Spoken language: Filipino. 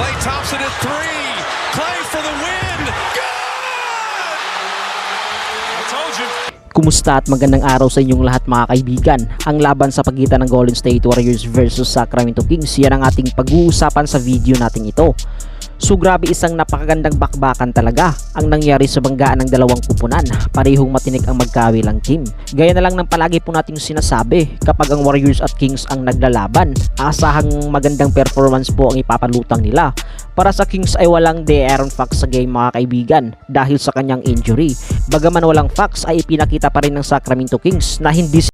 Clay Thompson at three. Clay for the win. Good! I told you. Kumusta at magandang araw sa inyong lahat mga kaibigan. Ang laban sa pagitan ng Golden State Warriors versus Sacramento Kings yan ang ating pag-uusapan sa video natin ito. So grabe isang napakagandang bakbakan talaga ang nangyari sa banggaan ng dalawang kupunan. Parehong matinik ang magkawilang team. Gaya na lang ng palagi po nating sinasabi kapag ang Warriors at Kings ang naglalaban. Asahang magandang performance po ang ipapalutang nila. Para sa Kings ay walang De'Aaron Fox sa game mga kaibigan dahil sa kanyang injury. Bagaman walang Fox ay ipinakita pa rin ng Sacramento Kings na hindi